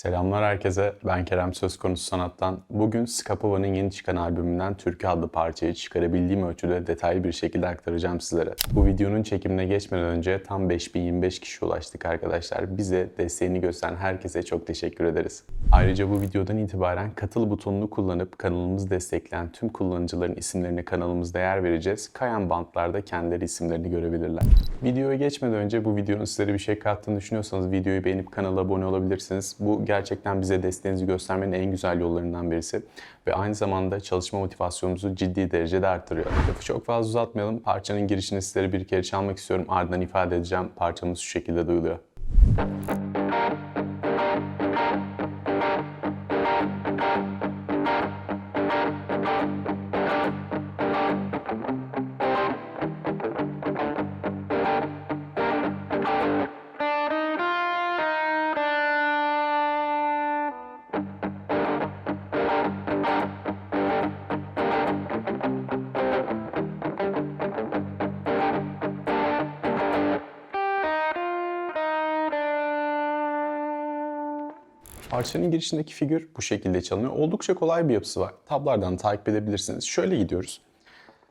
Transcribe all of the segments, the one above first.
Selamlar herkese. Ben Kerem Söz Konusu Sanat'tan. Bugün Skapova'nın yeni çıkan albümünden Türkü adlı parçayı çıkarabildiğim ölçüde detaylı bir şekilde aktaracağım sizlere. Bu videonun çekimine geçmeden önce tam 5025 kişi ulaştık arkadaşlar. Bize desteğini gösteren herkese çok teşekkür ederiz. Ayrıca bu videodan itibaren katıl butonunu kullanıp kanalımızı destekleyen tüm kullanıcıların isimlerine kanalımızda yer vereceğiz. Kayan bantlarda kendileri isimlerini görebilirler. Videoya geçmeden önce bu videonun sizlere bir şey kattığını düşünüyorsanız videoyu beğenip kanala abone olabilirsiniz. Bu gerçekten bize desteğinizi göstermenin en güzel yollarından birisi. Ve aynı zamanda çalışma motivasyonumuzu ciddi derecede artırıyor. Lafı çok fazla uzatmayalım. Parçanın girişini sizlere bir kere çalmak istiyorum. Ardından ifade edeceğim. Parçamız şu şekilde duyuluyor. Parçanın girişindeki figür bu şekilde çalınıyor. Oldukça kolay bir yapısı var. Tablardan takip edebilirsiniz. Şöyle gidiyoruz.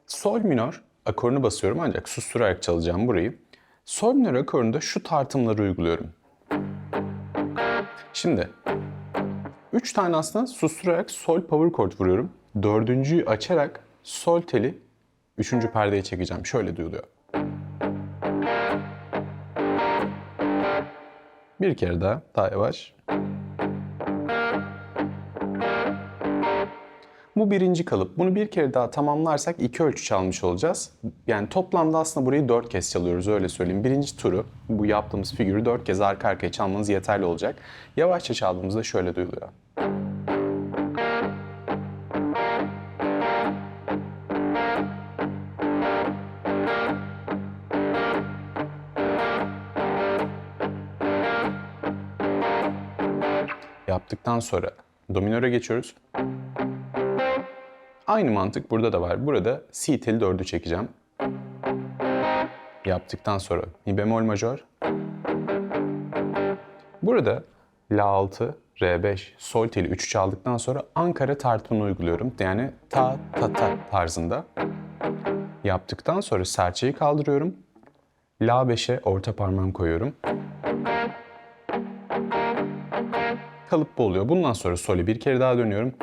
Sol minör akorunu basıyorum ancak susturarak çalacağım burayı. Sol minör akorunda şu tartımları uyguluyorum. Şimdi 3 tane aslında susturarak sol power chord vuruyorum. Dördüncüyü açarak sol teli üçüncü perdeye çekeceğim. Şöyle duyuluyor. Bir kere daha, daha yavaş. Bu birinci kalıp. Bunu bir kere daha tamamlarsak iki ölçü çalmış olacağız. Yani toplamda aslında burayı dört kez çalıyoruz öyle söyleyeyim. Birinci turu bu yaptığımız figürü dört kez arka arkaya çalmanız yeterli olacak. Yavaşça çaldığımızda şöyle duyuluyor. Yaptıktan sonra dominöre geçiyoruz. Aynı mantık burada da var. Burada si teli 4'ü çekeceğim. Yaptıktan sonra mi bemol majör. Burada la 6, re 5, sol teli 3'ü çaldıktan sonra Ankara tartımını uyguluyorum. Yani ta ta ta tarzında. Yaptıktan sonra serçeyi kaldırıyorum. La 5'e orta parmağımı koyuyorum. Kalıp bu oluyor. Bundan sonra sol'e bir kere daha dönüyorum.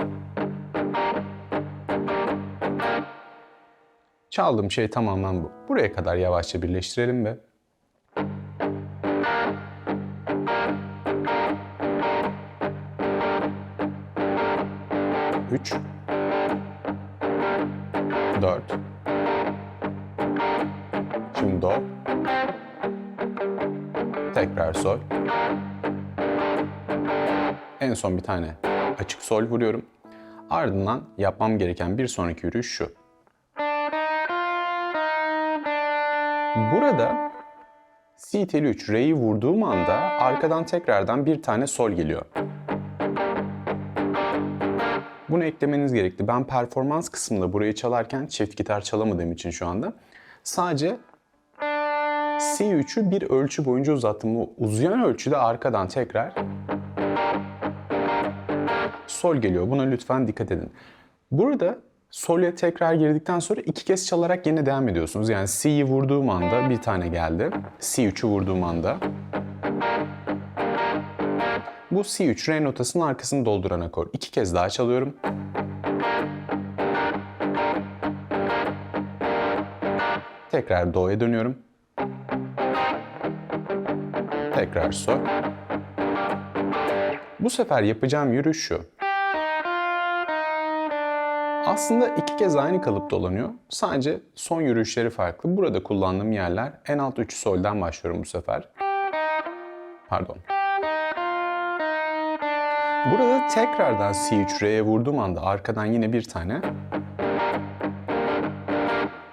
Çaldığım şey tamamen bu. Buraya kadar yavaşça birleştirelim ve Üç, dört, şimdi do, tekrar sol, en son bir tane açık sol vuruyorum. Ardından yapmam gereken bir sonraki yürüyüş şu. Burada Si teli 3 Re'yi vurduğum anda arkadan tekrardan bir tane sol geliyor. Bunu eklemeniz gerekli. Ben performans kısmında burayı çalarken çift gitar çalamadığım için şu anda sadece Si3'ü bir ölçü boyunca uzattım. Bu uzayan ölçüde arkadan tekrar sol geliyor. Buna lütfen dikkat edin. Burada sol'e tekrar girdikten sonra iki kez çalarak yine devam ediyorsunuz. Yani C'yi vurduğum anda bir tane geldi. C3'ü vurduğum anda. Bu C3 re notasının arkasını dolduran akor. İki kez daha çalıyorum. Tekrar do'ya dönüyorum. Tekrar sol. Bu sefer yapacağım yürüyüş şu. Aslında iki kez aynı kalıp dolanıyor. Sadece son yürüyüşleri farklı. Burada kullandığım yerler en alt 3 soldan başlıyorum bu sefer. Pardon. Burada tekrardan C3 Re'ye vurduğum anda arkadan yine bir tane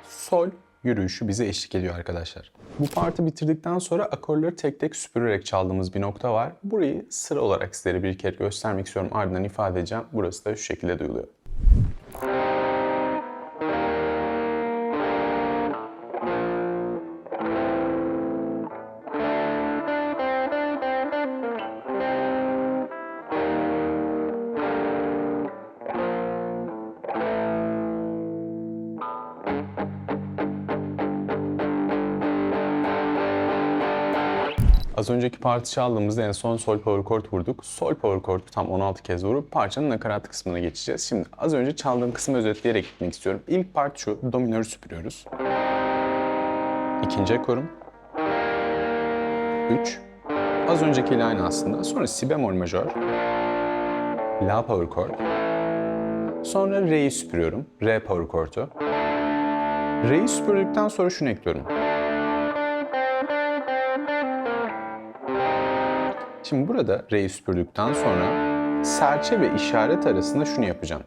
sol yürüyüşü bize eşlik ediyor arkadaşlar. Bu parti bitirdikten sonra akorları tek tek süpürerek çaldığımız bir nokta var. Burayı sıra olarak sizlere bir kere göstermek istiyorum. Ardından ifade edeceğim. Burası da şu şekilde duyuluyor. Az önceki parti çaldığımızda en son sol power chord vurduk. Sol power chord'u tam 16 kez vurup parçanın nakarat kısmına geçeceğiz. Şimdi az önce çaldığım kısmı özetleyerek gitmek istiyorum. İlk part şu, do minörü süpürüyoruz. İkinci ekorum. 3. Az öncekiyle aynı aslında. Sonra si bemol majör. La power chord. Sonra re'yi süpürüyorum. Re power chord'u. Re'yi süpürdükten sonra şunu ekliyorum. Şimdi burada re'yi süpürdükten sonra serçe ve işaret arasında şunu yapacağım.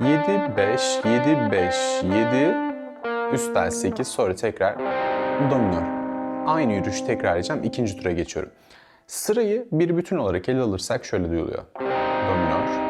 7 5 7 5 7 üst tel 8 sonra tekrar do minör. Aynı yürüyüşü tekrarlayacağım. İkinci tura geçiyorum. Sırayı bir bütün olarak ele alırsak şöyle duyuluyor. Do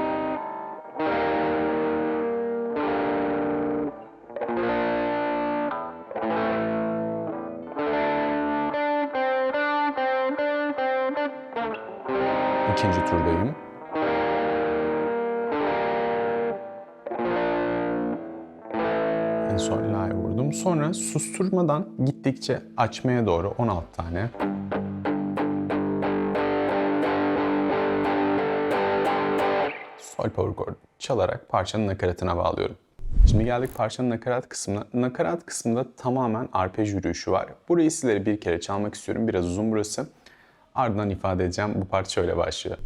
La'ya vurdum. Sonra susturmadan gittikçe açmaya doğru 16 tane. Sol power chord çalarak parçanın nakaratına bağlıyorum. Şimdi geldik parçanın nakarat kısmına. Nakarat kısmında tamamen arpej yürüyüşü var. Burayı sizlere bir kere çalmak istiyorum. Biraz uzun burası. Ardından ifade edeceğim. Bu parça şöyle başlıyor.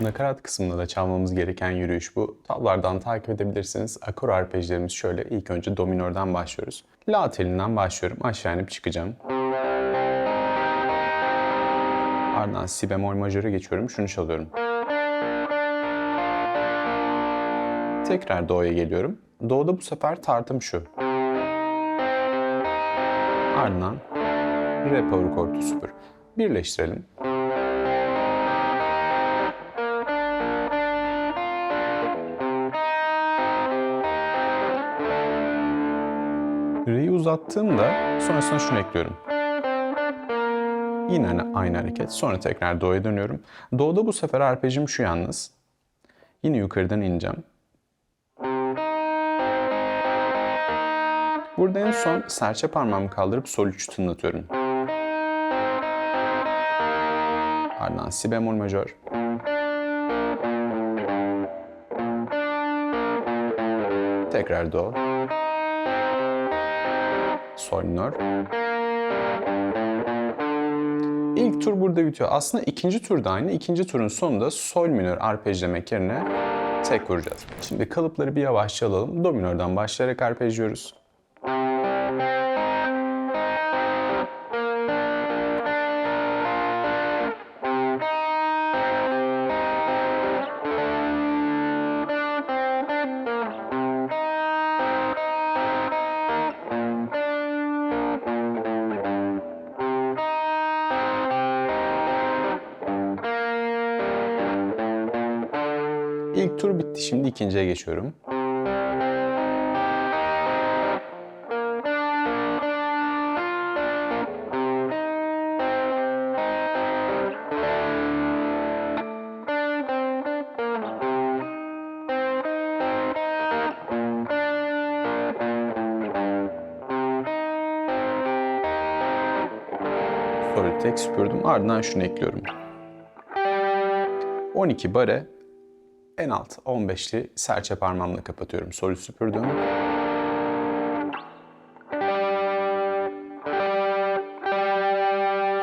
Nakarat kısmında da çalmamız gereken yürüyüş bu. Tablardan takip edebilirsiniz. Akor arpejlerimiz şöyle. İlk önce do minörden başlıyoruz. La telinden başlıyorum. Aşağı inip çıkacağım. Ardından si bemol majöre geçiyorum. Şunu çalıyorum. Tekrar do'ya geliyorum. Do'da bu sefer tartım şu. Ardından re power chord'u süpür. Birleştirelim. Uzattığımda sonrasında şunu ekliyorum. Yine aynı hareket. Sonra tekrar do'ya dönüyorum. Do'da bu sefer arpejim şu yalnız. Yine yukarıdan ineceğim. Burada en son serçe parmağımı kaldırıp sol 3 tınlatıyorum. Ardından si bemol majör. Tekrar do. Sol. İlk tur burada bitiyor. Aslında ikinci turda aynı. İkinci turun sonunda sol minör arpejlemek yerine tek vuracağız. Şimdi kalıpları bir yavaşça alalım. Do minörden başlayarak arpejliyoruz. İlk tur bitti. Şimdi ikinciye geçiyorum. Sonra tek süpürdüm. Ardından şunu ekliyorum. 12 bare en alt 15'li serçe parmağımla kapatıyorum. Solü süpürdüm.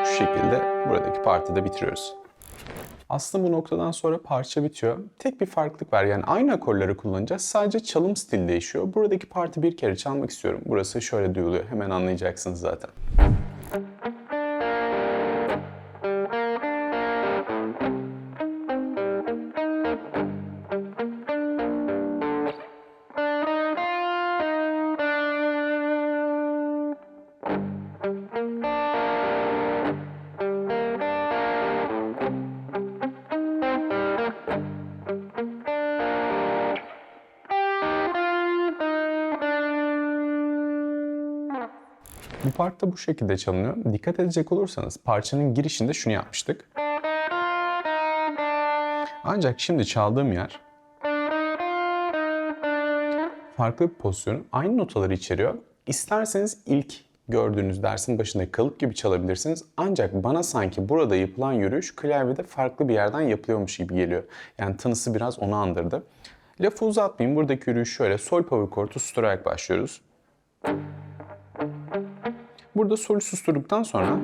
Şu şekilde buradaki partide bitiriyoruz. Aslında bu noktadan sonra parça bitiyor. Tek bir farklılık var. Yani aynı akorları kullanacağız. Sadece çalım stili değişiyor. Buradaki parti bir kere çalmak istiyorum. Burası şöyle duyuluyor. Hemen anlayacaksınız zaten. Bu partta bu şekilde çalınıyor. Dikkat edecek olursanız parçanın girişinde şunu yapmıştık. Ancak şimdi çaldığım yer farklı bir pozisyon. Aynı notaları içeriyor. İsterseniz ilk gördüğünüz dersin başındaki kalıp gibi çalabilirsiniz. Ancak bana sanki burada yapılan yürüyüş klavyede farklı bir yerden yapılıyormuş gibi geliyor. Yani tınısı biraz onu andırdı. Lafı uzatmayayım. Buradaki yürüyüş şöyle. Sol power chord'u susturarak başlıyoruz. Burada solü susturduktan sonra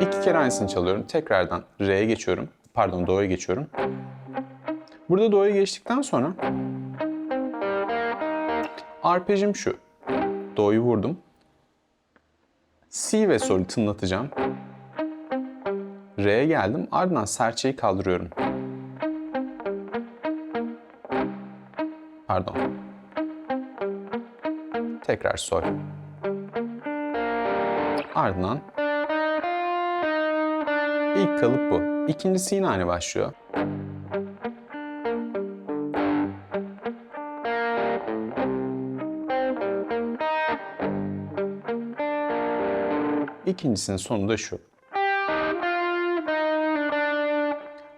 iki kere aynısını çalıyorum. Tekrardan re'ye geçiyorum. Pardon do'ya geçiyorum. Burada do'ya geçtikten sonra arpejim şu. Do'yu vurdum. Si ve sol'ü tınlatacağım. Re'ye geldim. Ardından serçeyi kaldırıyorum. Pardon. Tekrar sol. Ardından ilk kalıp bu. İkincisi yine aynı başlıyor. İkincisinin sonu da şu.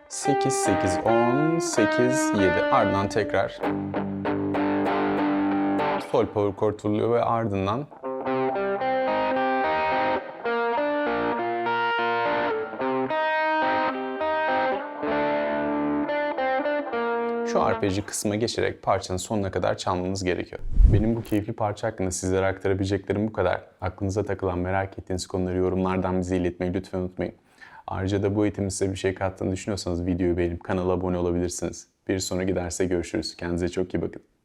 8, 8, 10, 8, 7. Ardından tekrar sol vuruluyor ve ardından şu arpeji kısma geçerek parçanın sonuna kadar çalmanız gerekiyor. Benim bu keyifli parça hakkında sizlere aktarabileceklerim bu kadar. Aklınıza takılan, merak ettiğiniz konuları yorumlardan bize iletmeyi lütfen unutmayın. Ayrıca da bu eğitimin size bir şey kattığını düşünüyorsanız videoyu beğenip kanala abone olabilirsiniz. Bir sonraki derse görüşürüz. Kendinize çok iyi bakın.